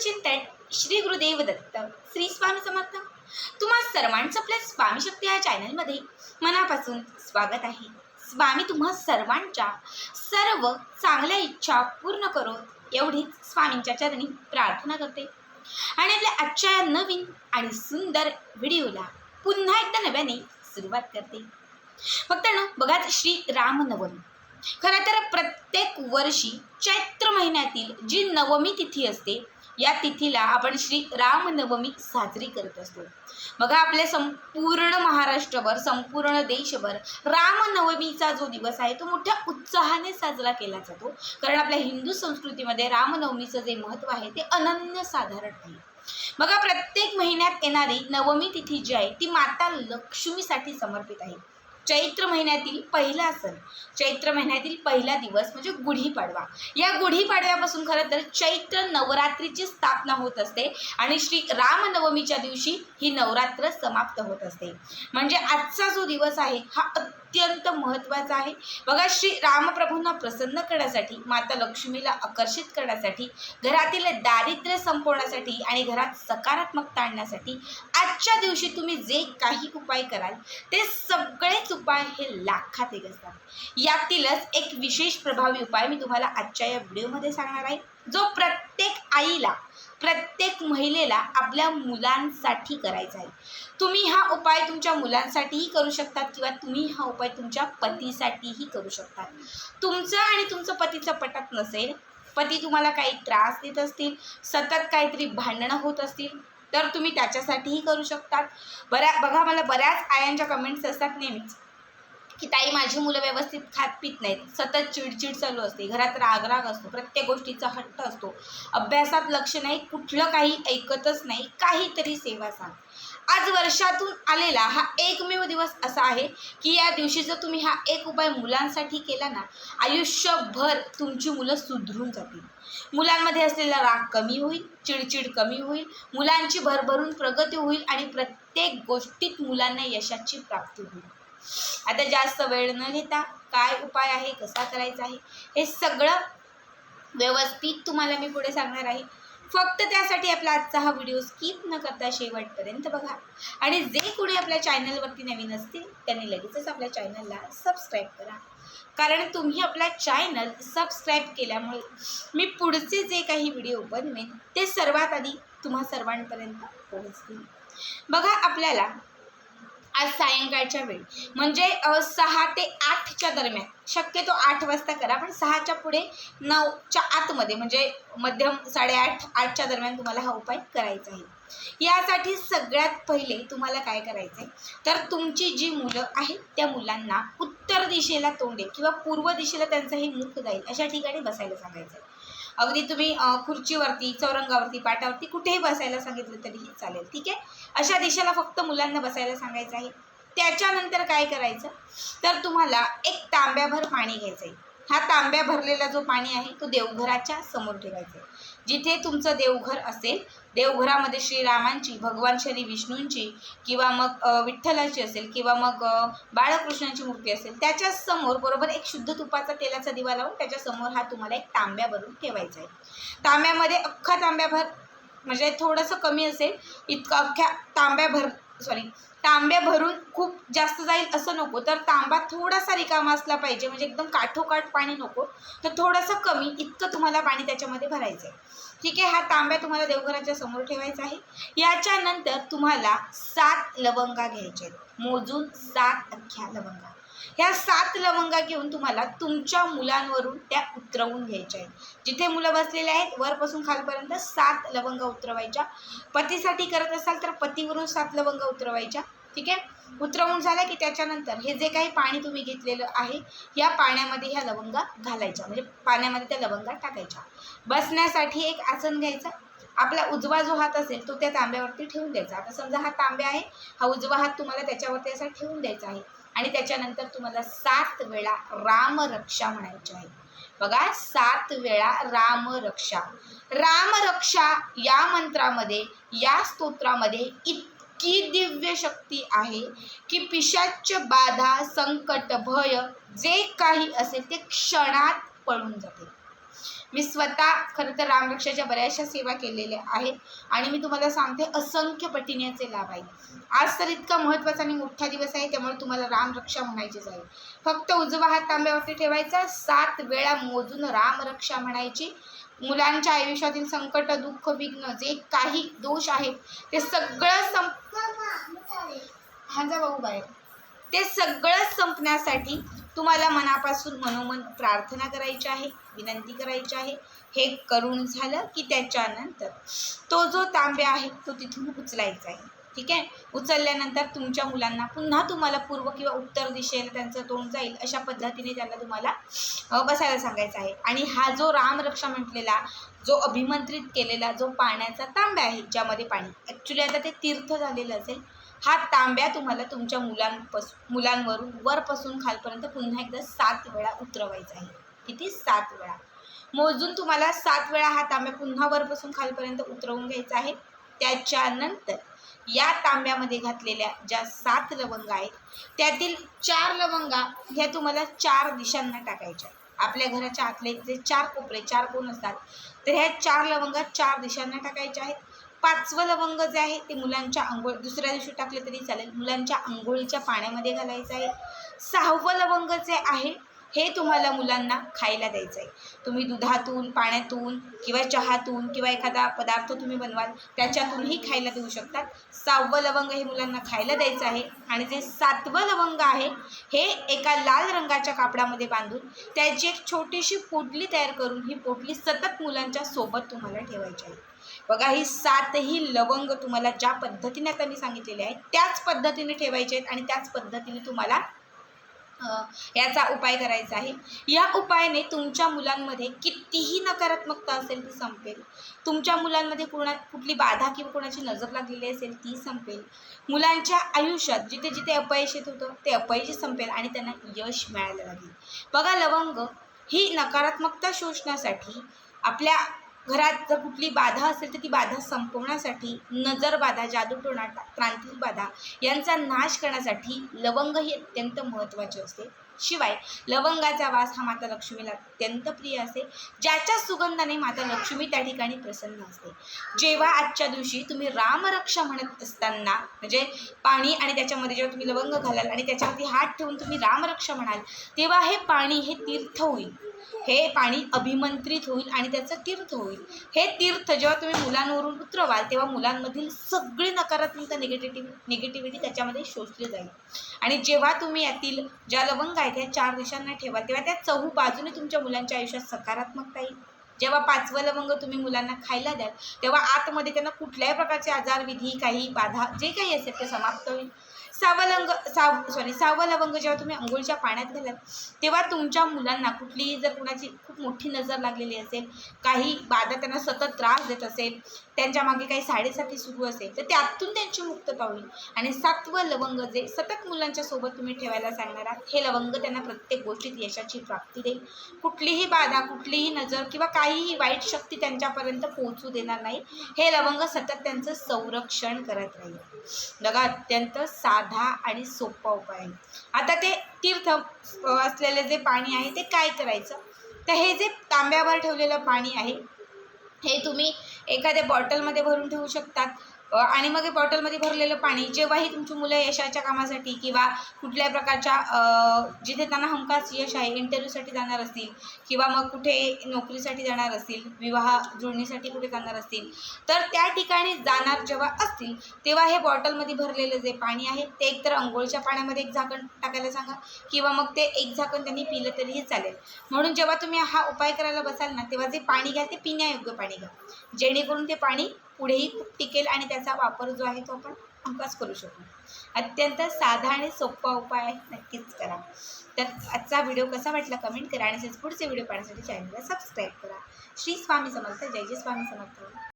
चिंतन श्री गुरुदेव दत्त श्री स्वामी समर्थ. तुम्हा सर्वांचं आपल्या स्वामी शक्ती या चॅनलमध्ये मनापासून स्वागत आहे. स्वामी तुम्हा सर्वांच्या सर्व चांगल्या इच्छा पूर्ण करो एवढीच स्वामींच्या चरणी प्रार्थना करते. आणि आपल्या आजच्या या नवीन आणि सुंदर व्हिडिओला पुन्हा एकदा नव्याने सुरुवात करते. फक्त ना बघा श्री रामनवमी. खरं तर प्रत्येक वर्षी चैत्र महिन्यातील जी नवमी तिथी असते या तिथीला आपण श्री रामनवमी साजरी करत असतो. बघा आपल्या संपूर्ण महाराष्ट्रभर संपूर्ण देशभर रामनवमीचा जो दिवस आहे तो मोठ्या उत्साहाने साजरा केला जातो. कारण आपल्या हिंदू संस्कृतीमध्ये रामनवमीचं जे महत्त्व आहे ते अनन्यसाधारण आहे. बघा प्रत्येक महिन्यात येणारी नवमी तिथी जी आहे ती माता लक्ष्मीसाठी समर्पित आहे. चैत्र महिन्यातील पहिला सण. चैत्र महिन्यातील पहिला दिवस म्हणजे गुढीपाडवा. या गुढीपाडव्यापासून खरं तर चैत्र नवरात्रीची स्थापना होत असते आणि श्री रामनवमीच्या दिवशी ही नवरात्र समाप्त होत असते. म्हणजे आजचा जो दिवस आहे हा अत्यंत महत्त्वाचा आहे. बघा श्री रामप्रभूंना प्रसन्न करण्यासाठी माता लक्ष्मीला आकर्षित करण्यासाठी घरातील दारिद्र्य संपवण्यासाठी आणि घरात सकारात्मकता आणण्यासाठी आजच्या दिवशी तुम्ही जे काही उपाय कराल ते सगळेच उपाय हे लाखात एक असतात. यातीलच एक विशेष प्रभावी उपाय मी तुम्हाला आजच्या या व्हिडिओमध्ये सांगणार आहे. जो प्रत्येक आईला प्रत्येक महिलेला आपल्या मुलांसाठी करायचा आहे. तुम्ही हा उपाय तुमच्या मुलांसाठीही करू शकतात किंवा तुम्ही हा उपाय तुमच्या पतीसाठीही करू शकतात. तुमचं आणि तुमचं पतीचं पटत नसेल पती तुम्हाला काही त्रास देत असतील सतत काहीतरी भांडणं होत असतील तर तुम्ही त्याच्यासाठीही करू शकतात. बऱ्या बघा मला बऱ्याच आयांच्या कमेंट्स असतात नेहमीच. की ताई माझी मुलं व्यवस्थित खात पित नाहीत. सतत चिडचिड चालू असते. घरात रागराग असतो. प्रत्येक गोष्टीचा हट्ट असतो. अभ्यासात लक्ष नाही. कुठलं काही ऐकतच नाही. काहीतरी सेवा सांग. आज वर्षातून आलेला हा एकमेव दिवस असा आहे की या दिवशी जर तुम्ही हा एक उपाय मुलांसाठी केला ना आयुष्यभर तुमची मुलं सुधरून जातील. मुलांमध्ये असलेला राग कमी होईल चिडचिड कमी होईल मुलांची भरभरून प्रगती होईल आणि प्रत्येक गोष्टीत मुलांना यशाची प्राप्ती होईल. आता जास्त वेळ न घेता काय उपाय आहे कसा करायचा आहे हे सगळं व्यवस्थित तुम्हाला मी पुढे सांगणार आहे. फक्त त्यासाठी आपला आजचा हा व्हिडिओ स्किप न करता शेवटपर्यंत बघा. आणि जे कोणी आपल्या चॅनलवरती नवीन असतील त्यांनी लगेचच आपल्या चॅनलला सबस्क्राईब करा. कारण तुम्ही आपला चॅनल सबस्क्राईब केल्यामुळे मी पुढचे जे काही व्हिडिओ बनवेन ते सर्वात आधी तुम्हा सर्वांपर्यंत पोहोचतील. बघा आपल्याला आज सायंकाळच्या वेळी. म्हणजे सहा ते आठच्या दरम्यान. शक्यतो आठ वाजता करा पण सहाच्या पुढे नऊच्या आतमध्ये म्हणजे मध्यम साडेआठ आठच्या दरम्यान तुम्हाला हा उपाय करायचा आहे. यासाठी सगळ्यात पहिले तुम्हाला काय करायचं आहे तर तुमची जी मुलं आहेत त्या मुलांना उत्तर दिशेला तोंडे किंवा पूर्व दिशेला त्यांचं हे मुख जाईल अशा ठिकाणी बसायला सांगायचं आहे अगदी तुम्ही खुर्चीवरती चौरंगावरती पाटावरती कुठेही बसायला सांगितलं तरीही चालेल ठीक आहे? अशा दिशेला फक्त मुलांना बसायला सांगायचं आहे. त्याच्यानंतर काय करायचं? तर तुम्हाला एक तांब्याभर पाणी घ्यायचं आहे हा तांब्या भरलेला जो पाणी आहे तो देवघराच्या समोर ठेवायचा आहे जिथे तुमचं देवघर असेल देवघरामध्ये श्रीरामांची भगवान श्री विष्णूंची किंवा मग विठ्ठलाची असेल किंवा मग बाळकृष्णांची बाळकृष्णाची मूर्ती असेल त्याच्यासमोर बरोबर एक शुद्ध तुपाचा तेलाचा दिवा लावून त्याच्यासमोर हा तुम्हाला एक तांब्या भरून ठेवायचा आहे. तांब्यामध्ये अख्खा तांब्याभर म्हणजे थोडंसं कमी असेल इतकं अख्ख्या तांब्याभर सॉरी तांब्या भरून खूप जास्त जाईल असं नको. तर तांबा थोडासा रिकामा असला पाहिजे. म्हणजे एकदम काठोकाठ पाणी नको. तर थोडंसं कमी इतकं तुम्हाला पाणी त्याच्यामध्ये भरायचं आहे. ठीक आहे हा तांब्या तुम्हाला देवघराच्या समोर ठेवायचा आहे. याच्यानंतर तुम्हाला सात लवंगा घ्यायच्या आहेत. मोजून सात अख्ख्या लवंगा. ह्या सात लवंगा घेऊन तुम्हाला तुमच्या मुलांवरून त्या उतरवून घ्यायच्या आहेत. जिथे मुलं बसलेले आहेत वरपासून खालपर्यंत सात लवंगा उतरवायच्या. पतीसाठी करत असाल तर पतीवरून सात लवंगा उतरवायच्या. ठीक आहे? उतरवून झालं की त्याच्यानंतर हे जे काही पाणी तुम्ही घेतलेलं आहे या पाण्यामध्ये ह्या लवंगा घालायच्या म्हणजे पाण्यामध्ये त्या लवंगा टाकायच्या. बसण्यासाठी एक आसन घ्यायचं. आपला उजवा जो हात असेल तो त्या तांब्यावरती ठेवून द्यायचा. आता समजा हा तांब्या आहे हा उजवा हात तुम्हाला त्याच्यावरती असा ठेवून द्यायचा आहे. आणि त्याच्यानंतर तुम्हाला सात वेळा रामरक्षा म्हणायची आहे. बघा सात वेळा रामरक्षा रामरक्षा या मंत्रामध्ये या स्तोत्रामध्ये इतकी दिव्य शक्ती आहे की पिशाच्य बाधा संकट भय जे काही असेल ते क्षणात पळून जाते. मी स्वतः खरं तर रामरक्षाच्या बऱ्याचशा सेवा केलेल्या आहेत आणि मी तुम्हाला सांगते असंख्य पटीने याचे लाभ आहेत. आज तर इतका महत्त्वाचा आणि मोठा दिवस आहे त्यामुळे तुम्हाला रामरक्षा म्हणायचीच आहे फक्त उजवा हात तांब्यावरती ठेवायचा सात वेळा मोजून रामरक्षा म्हणायची. मुलांच्या आयुष्यातील संकट दुःख विघ्न जे काही दोष आहेत ते सगळं संप हा जा भाऊ बाहेर. ते सगळं संपण्यासाठी तुम्हाला मनापासून मनोमन प्रार्थना करायची आहे विनंती करायची आहे. हे करून झालं की त्याच्यानंतर तो जो तांब्या आहे तो तिथून उचलायचा आहे. ठीक आहे? उचलल्यानंतर तुमच्या मुलांना पुन्हा तुम्हाला पूर्व किंवा उत्तर दिशेला त्यांचं तोंड जाईल अशा पद्धतीने त्यांना तुम्हाला बसायला सांगायचं आहे. आणि हा जो रामरक्षा म्हटलेला जो अभिमंत्रित केलेला जो पाण्याचा तांब्या आहे ज्यामध्ये पाणी ॲक्च्युली आता ते तीर्थ झालेलं असेल हा तांब्या तुम्हाला तुमच्या मुलांपास मुलांवरून वरपासून खालपर्यंत पुन्हा एकदा सात वेळा उतरवायचा आहे. किती? सात वेळा. मोजून तुम्हाला सात वेळा हा तांब्या पुन्हा वरपासून खालपर्यंत उतरवून घ्यायचा आहे. त्याच्यानंतर या तांब्यामध्ये घातलेल्या ज्या सात लवंगा आहेत त्यातील चार लवंगा ह्या तुम्हाला चार दिशांना टाकायच्या. आपल्या घराच्या आतले जे चार कोपरे चार कोण असतात तर ह्या चार लवंगा चार दिशांना टाकायच्या आहेत. पाचवं लवंग जे आहे ते मुलांच्या आंघोळ दुसऱ्या दिवशी टाकले तरी चालेल. मुलांच्या आंघोळीच्या पाण्यामध्ये घालायचं आहे. सहावं लवंग जे आहे हे तुम्हाला मुलांना खायला द्यायचं आहे तुम्ही दुधातून पाण्यातून किंवा चहातून किंवा एखादा पदार्थ तुम्ही बनवाल त्याच्यातूनही खायला देऊ शकतात. सहावं लवंग हे मुलांना खायला द्यायचं आहे आणि जे सातवं लवंग आहे हे एका लाल रंगाच्या कापडामध्ये बांधून त्याची एक छोटीशी पोटली तयार करून ही पोटली सतत मुलांच्या सोबत तुम्हाला ठेवायची आहे. बघा ही सातही लवंग तुम्हाला ज्या पद्धतीने आता मी सांगितलेले आहे त्याच पद्धतीने ठेवायचे आहेत आणि त्याच पद्धतीने तुम्हाला याचा उपाय करायचा आहे. या उपायाने तुमच्या मुलांमध्ये कितीही नकारात्मकता असेल ती संपेल. तुमच्या मुलांमध्ये कोणा कुठली बाधा किंवा कोणाची नजर लागलेली असेल ती संपेल. मुलांच्या आयुष्यात जिथे जिथे अपयश येत होतं ते अपयश संपेल आणि त्यांना यश मिळायला लागेल. बघा लवंग ही नकारात्मकता शोषण्यासाठी आपल्या घरात जर कुठली बाधा असेल तर ती बाधा संपवण्यासाठी नजर बाधा जादूटोणा क्रांतिक बाधा यांचा नाश करण्यासाठी लवंग ही अत्यंत महत्त्वाचे असते. शिवाय लवंगाचा वास हा माता लक्ष्मीला अत्यंत प्रिय असते. ज्याच्या सुगंधाने माता लक्ष्मी त्या ठिकाणी प्रसन्न असते. जेव्हा आजच्या दिवशी तुम्ही रामरक्षा म्हणत असताना म्हणजे पाणी आणि त्याच्यामध्ये जेव्हा तुम्ही लवंग घालाल आणि त्याच्यावरती हात ठेवून तुम्ही रामरक्षा म्हणाल तेव्हा हे पाणी हे तीर्थ होईल. हे पाणी अभिमंत्रित होईल आणि त्याचं तीर्थ होईल. हे तीर्थ जेव्हा तुम्ही मुलांवरून उतरवाल तेव्हा मुलांमधील सगळी नकारात्मकता निगेटिव्ह निगेटिव्हिटी त्याच्यामध्ये शोषली जाईल. आणि जेव्हा तुम्ही यातील ज्या लवंग आहेत त्या चार दिशांना ठेवा तेव्हा त्या चहू बाजूने तुमच्या मुलांच्या आयुष्यात सकारात्मकता येईल. जेव्हा पाचवं लवंग तुम्ही मुलांना खायला द्याल तेव्हा आतमध्ये त्यांना कुठल्याही प्रकारचे आजार विधी काही बाधा जे काही असेल ते समाप्त होईल. सावलंग साव सॉरी सहावं लवंग जेव्हा तुम्ही अंघोळीच्या पाण्यात घालाल तेव्हा तुमच्या मुलांना कुठलीही जर कुणाची खूप मोठी नजर लागलेली असेल काही बाधा त्यांना सतत त्रास देत असेल त्यांच्या मागे काही साडेसाती सुरू असेल तर त्यातून त्यांची मुक्तता होईल आणि सातवं लवंग जे सतत मुलांच्या सोबत तुम्ही ठेवायला सांगणार आहात हे लवंग त्यांना प्रत्येक गोष्टीत यशाची प्राप्ती देईल. कुठलीही बाधा कुठलीही नजर किंवा काहीही वाईट शक्ती त्यांच्यापर्यंत पोहोचू देणार नाही. हे लवंग सतत त्यांचं संरक्षण करत राहील. बघा अत्यंत साध आणि सोपा उपाय. आहे आता ते तीर्थ असलेलं असलेले जे पाणी आहे ते काय करायचं? तर हे जे तांब्यावर ठेवलेलं पाणी आहे हे तुम्ही एखाद्या बॉटलमध्ये भरून ठेवू शकतात. आणि मग हे बॉटलमध्ये भरलेलं पाणी जेव्हाही तुमची मुलं यशाच्या कामासाठी किंवा कुठल्याही प्रकारच्या जिथे त्यांना हमखास यश आहे इंटरव्ह्यूसाठी जाणार असतील किंवा मग कुठे नोकरीसाठी जाणार असतील विवाह जुळणीसाठी कुठे जाणार असतील तर त्या ठिकाणी जाणार जेव्हा असतील तेव्हा हे बॉटलमध्ये भरलेलं जे पाणी आहे ते एकतर अंघोळच्या पाण्यामध्ये एक झाकण टाकायला सांगा किंवा मग ते एक झाकण त्यांनी पिलं तरीही चालेल. म्हणून जेव्हा तुम्ही हा उपाय करायला बसाल ना तेव्हा जे पाणी घ्या ते पिण्यायोग्य पाणी घ्या. जेणेकरून ते पाणी पुढेही खूप टिकेल आणि त्याचा वापर जो आहे तो आपण हमखास करू शकू. अत्यंत साधा आणि सोपा उपाय आहे नक्कीच करा. तर आजचा व्हिडिओ कसा वाटला कमेंट करा आणि पुढचे व्हिडिओ पाहण्यासाठी चॅनलला सबस्क्राईब करा. श्री स्वामी समर्थ जय जय स्वामी समर्थ.